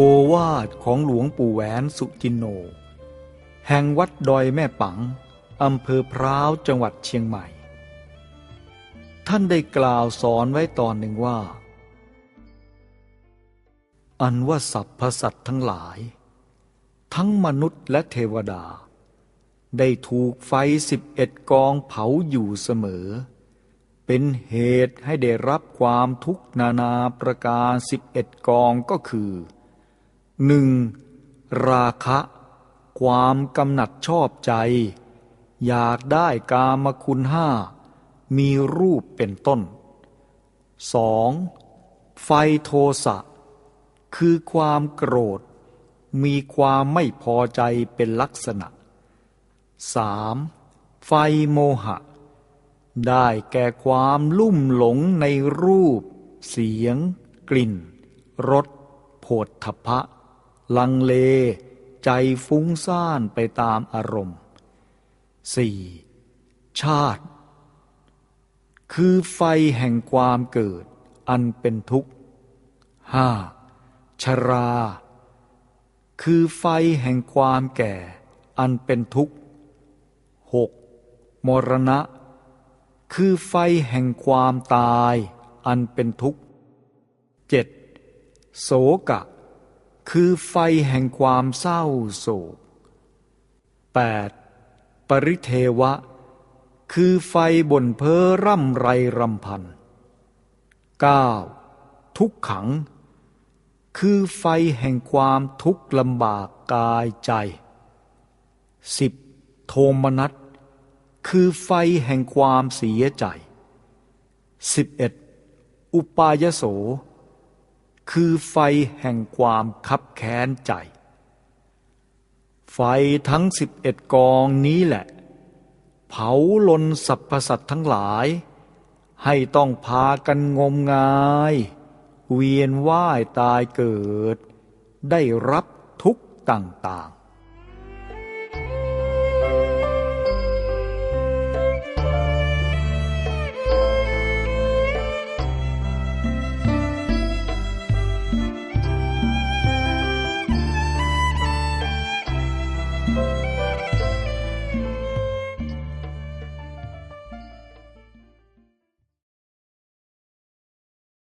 โอวาทของหลวงปู่แหวนสุจินโน แห่งวัดดอยแม่ปัง อำเภอพร้าวจังหวัดเชียงใหม่ ท่านได้กล่าวสอนไว้ตอนหนึ่งว่า อันว่าสัพพสัตทั้งหลาย ทั้งมนุษย์และเทวดา ได้ถูกไฟสิบเอ็ดกองเผาอยู่เสมอ เป็นเหตุให้ได้รับความทุกข์นานาประการสิบเอ็ดกองก็คือ หนึ่งราคะ ความกำหนัดชอบใจ อยากได้กามคุณห้า มีรูปเป็นต้นสองไฟโทสะ คือความโกรธ มีความไม่พอใจเป็นลักษณะสามไฟโมหะ ได้แก่ความลุ่มหลงในรูป เสียง กลิ่นรสโผฏฐพะ ลังเล ใจฟุ้งซ่านไปตามอารมณ์สี่ชาติ คือไฟแห่งความเกิด อันเป็นทุกข์ห้าชรา คือไฟแห่งความแก่ อันเป็นทุกข์หกมรณะ คือไฟแห่งความตาย อันเป็นทุกข์เจ็ดโศกะ คือไฟแห่งความเศร้าโศกแปดปริเทวะ คือไฟบ่นเพ้อร่ำไรรำพันเก้าทุกขัง คือไฟแห่งความทุกข์ลำบากกายใจสิบโทมนัส คือไฟแห่งความเสียใจสิบเอ็ดอุปายโส คือไฟแห่งความคับแค้นใจ ไฟทั้งสิบเอ็ดกองนี้แหละ เผาลนสรรพสัตว์ทั้งหลาย ให้ต้องพากันงมงาย เวียนว่ายตายเกิด ได้รับทุกต่าง